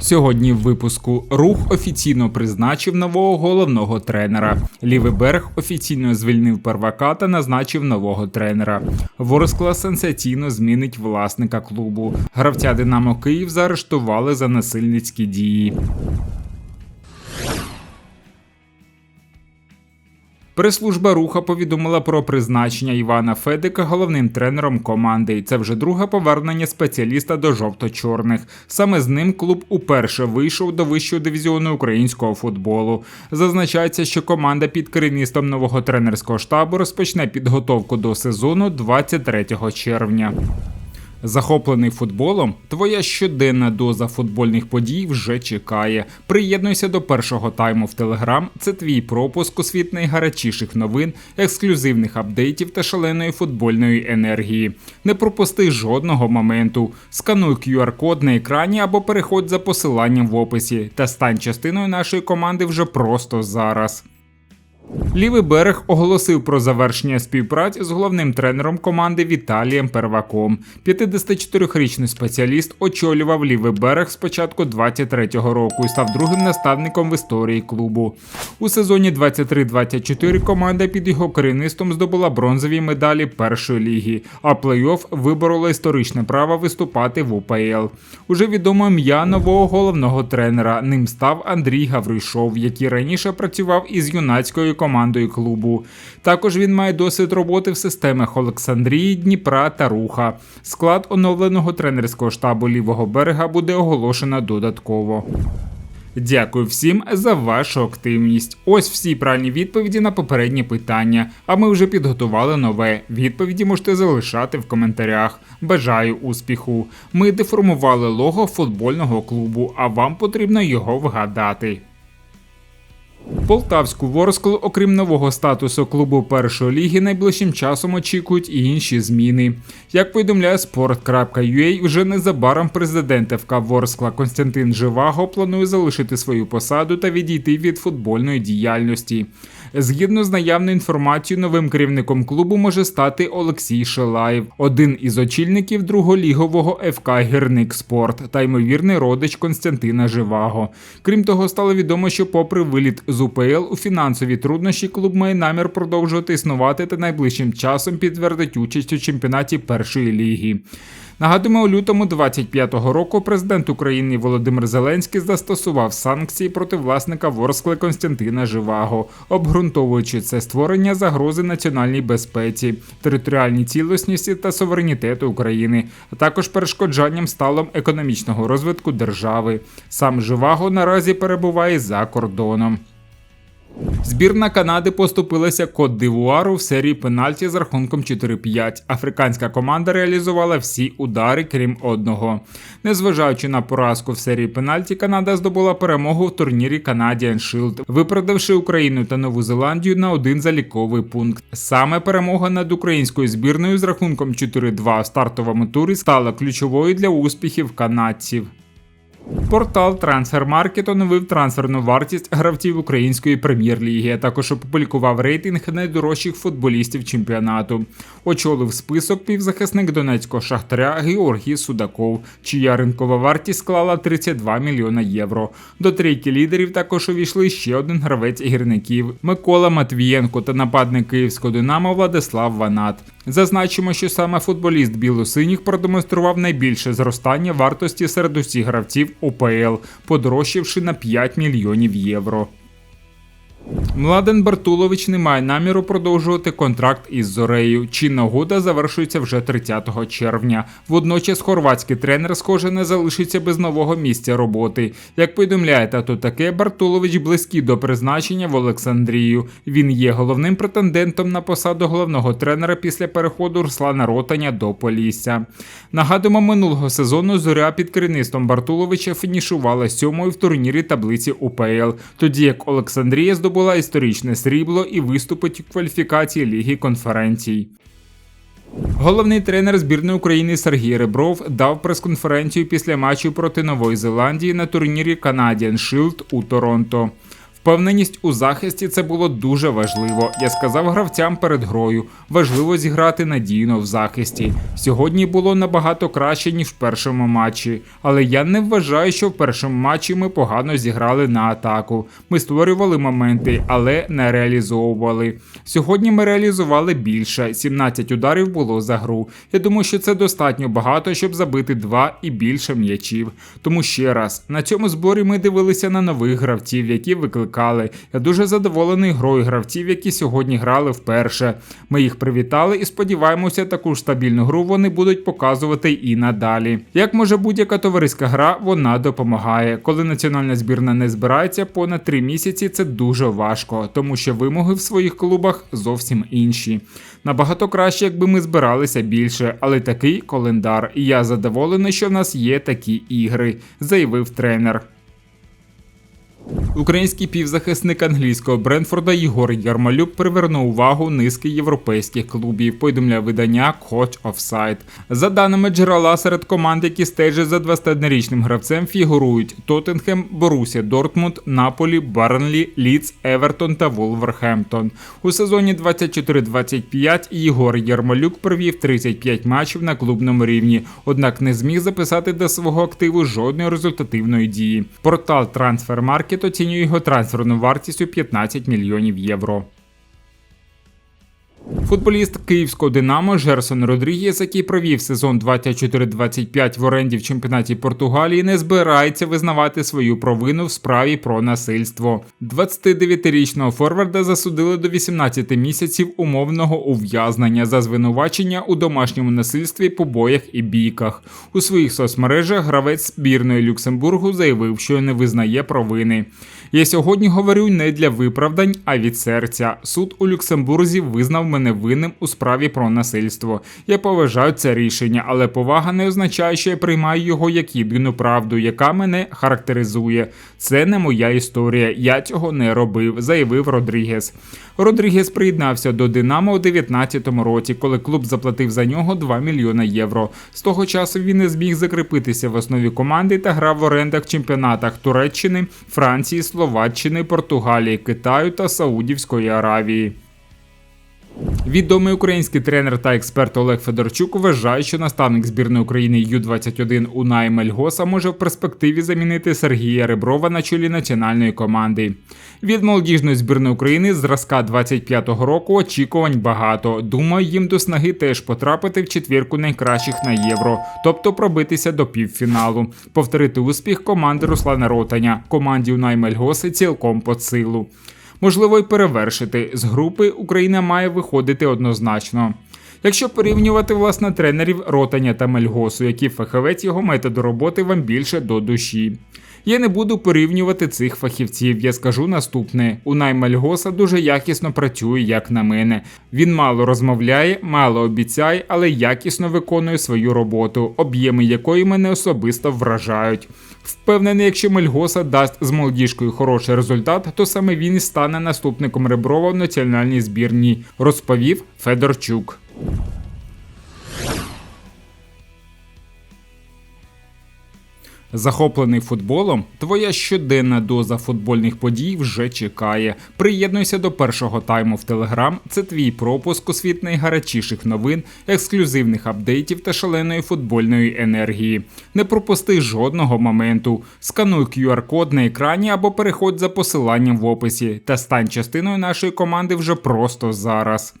Сьогодні в випуску рух офіційно призначив нового головного тренера. Лівий берег офіційно звільнив первака та назначив нового тренера. Ворскла сенсаційно змінить власника клубу. Гравця Динамо Київ заарештували за насильницькі дії. Прес-служба руха повідомила про призначення Івана Федика головним тренером команди. І Це вже друге повернення спеціаліста до жовто-чорних. Саме з ним клуб уперше вийшов до вищого дивізіону українського футболу. Зазначається, що команда під керівництвом нового тренерського штабу розпочне підготовку до сезону 23 червня. Захоплений футболом, твоя щоденна доза футбольних подій вже чекає. Приєднуйся до першого тайму в Телеграм. Це твій пропуск у світ найгарячіших новин, ексклюзивних апдейтів та шаленої футбольної енергії. Не пропусти жодного моменту. Скануй QR-код на екрані або переходь за посиланням в описі та стань частиною нашої команди вже просто зараз. Лівий берег оголосив про завершення співпраці з головним тренером команди Віталієм Перваком. 54-річний спеціаліст очолював лівий берег з початку 23-го року і став другим наставником в історії клубу. У сезоні 23-24 команда під його керівництвом здобула бронзові медалі першої ліги, а плей-офф виборола історичне право виступати в УПЛ. Уже відомо ім'я нового головного тренера. Ним став Андрій Гавришов, який раніше працював із юнацькою командою клубу. Також він має досвід роботи в системах Олександрії, Дніпра та Руха. Склад оновленого тренерського штабу лівого берега буде оголошено додатково. Дякую всім за вашу активність. Ось всі правильні відповіді на попередні питання. А ми вже підготували нове. Відповіді можете залишати в коментарях. Бажаю успіху. Ми деформували лого футбольного клубу, а вам потрібно його вгадати. Полтавську Ворскл, окрім нового статусу клубу першої ліги, найближчим часом очікують і інші зміни. Як повідомляє sport.ua, вже незабаром президент ФК Ворскла Константин Живаго планує залишити свою посаду та відійти від футбольної діяльності. Згідно з наявною інформацією, новим керівником клубу може стати Олексій Шилаєв, один із очільників друголігового ФК Гірник Спорт та ймовірний родич Константина Живаго. Крім того, стало відомо, що, попри виліт з УПЛ, у фінансові труднощі клуб має намір продовжувати існувати та найближчим часом підтвердить участь у чемпіонаті першої ліги. Нагадуємо, у лютому 25-го року президент України Володимир Зеленський застосував санкції проти власника Ворскли Константина Живаго, обґрунтовуючи це створення загрози національній безпеці, територіальній цілісності та суверенітету України, а також перешкоджанням сталом економічного розвитку держави. Сам Живаго наразі перебуває за кордоном. Збірна Канади поступилася кот дивуару в серії пенальті з рахунком 4-5. Африканська команда реалізувала всі удари, крім одного. Незважаючи на поразку в серії пенальті, Канада здобула перемогу в турнірі Canadian Shield, виправдавши Україну та Нову Зеландію на один заліковий пункт. Саме перемога над українською збірною з рахунком 4-2 в стартовому турі стала ключовою для успіхів канадців. Портал Transfermarket оновив трансферну вартість гравців української прем'єр-ліги, а також опублікував рейтинг найдорожчих футболістів чемпіонату. Очолив список півзахисник донецького шахтаря Георгій Судаков, чия ринкова вартість склала 32 мільйона євро. До трійки лідерів також увійшли ще один гравець гірників Микола Матвієнко та нападник київського динамо Владислав Ванат. Зазначимо, що саме футболіст білосиніх продемонстрував найбільше зростання вартості серед усіх гравців УПЛ, подорожчавши на 5 мільйонів євро. Младен Бартулович не має наміру продовжувати контракт із Зорею. Чинна угода завершується вже 30 червня. Водночас хорватський тренер, схоже, не залишиться без нового місця роботи. Як повідомляє тато таке, Бартулович близький до призначення в Олександрію. Він є головним претендентом на посаду головного тренера після переходу Руслана Ротаня до Полісся. Нагадуємо, минулого сезону зоря під керівництвом Бартуловича фінішувала сьомою в турнірі таблиці УПЛ, тоді як Олександрія здобула історичне срібло і виступить у кваліфікації Ліги конференцій. Головний тренер збірної України Сергій Ребров дав прес-конференцію після матчу проти Нової Зеландії на турнірі Canadian Shield у Торонто. Впевненість у захисті це було дуже важливо. Я сказав гравцям перед грою. Важливо зіграти надійно в захисті. Сьогодні було набагато краще ніж в першому матчі, але я не вважаю, що в першому матчі ми погано зіграли на атаку. Ми створювали моменти, але не реалізовували. Сьогодні ми реалізували більше. 17 ударів було за гру. Я думаю, що це достатньо багато, щоб забити два і більше м'ячів. Тому ще раз на цьому зборі ми дивилися на нових гравців, які викликали. Я дуже задоволений грою гравців, які сьогодні грали вперше. Ми їх привітали і сподіваємося, таку ж стабільну гру вони будуть показувати і надалі. Як може будь-яка товариська гра, вона допомагає. Коли національна збірна не збирається понад три місяці, це дуже важко, тому що вимоги в своїх клубах зовсім інші. Набагато краще, якби ми збиралися більше, але такий календар, і я задоволений, що в нас є такі ігри, заявив тренер. Український півзахисник англійського Бренфорда Єгор Ярмолюк привернув увагу низки європейських клубів. Повідомляє видання Coach Offside. За даними джерела серед команд, які стежать за 21-річним гравцем, фігурують Тоттенхем, Борусія, Дортмунд, Наполі, Барнлі, Ліц, Евертон та Волверхемптон. У сезоні 24-25 Єгор Ярмолюк провів 35 матчів на клубному рівні, однак не зміг записати до свого активу жодної результативної дії. Портал Transfermarkt оцінює його трансферну вартістю 15 мільйонів євро. Футболіст київського Динамо Жерсон Родрігєс, який провів сезон 24-25 в оренді в чемпіонаті Португалії, не збирається визнавати свою провину в справі про насильство. 29-річного форварда засудили до 18 місяців умовного ув'язнення за звинувачення у домашньому насильстві, побоях і бійках. У своїх соцмережах гравець збірної Люксембургу заявив, що не визнає провини. Я сьогодні говорю не для виправдань, а від серця. Суд у Люксембурзі визнав мене винним у справі про насильство. Я поважаю це рішення, але повага не означає, що я приймаю його як єдину правду, яка мене характеризує. Це не моя історія. Я цього не робив, заявив Родрігес. Родрігес приєднався до Динамо у 2019 році, коли клуб заплатив за нього 2 мільйони євро. З того часу він не зміг закріпитися в основі команди та грав в орендах чемпіонатах Туреччини, Франції, Словаччини, Португалії, Китаю та Саудівської Аравії. Відомий український тренер та експерт Олег Федорчук вважає, що наставник збірної України Ю-21 Унай Мельгоса може в перспективі замінити Сергія Реброва на чолі національної команди. Від молодіжної збірної України зразка 25-го року очікувань багато. Думаю, їм до снаги теж потрапити в четвірку найкращих на євро, тобто пробитися до півфіналу, повторити успіх команди Руслана Ротаня, команді Унай Мельгоси цілком по силу можливо й перевершити. З групи Україна має виходити однозначно. Якщо порівнювати власне тренерів Ротаня та Мельгосу, які фахівець його методу роботи вам більше до душі. Я не буду порівнювати цих фахівців. Я скажу наступне: Унай Мальгоса дуже якісно працює, як на мене. Він мало розмовляє, мало обіцяє, але якісно виконує свою роботу, об'єми якої мене особисто вражають. Впевнений, якщо Мельгоса дасть з молодіжкою хороший результат, то саме він і стане наступником Реброва в національній збірній, розповів Федорчук. Захоплений футболом, твоя щоденна доза футбольних подій вже чекає. Приєднуйся до першого тайму в Телеграм. Це твій пропуск у світ найгарячіших новин, ексклюзивних апдейтів та шаленої футбольної енергії. Не пропусти жодного моменту. Скануй QR-код на екрані або переходь за посиланням в описі та стань частиною нашої команди вже просто зараз.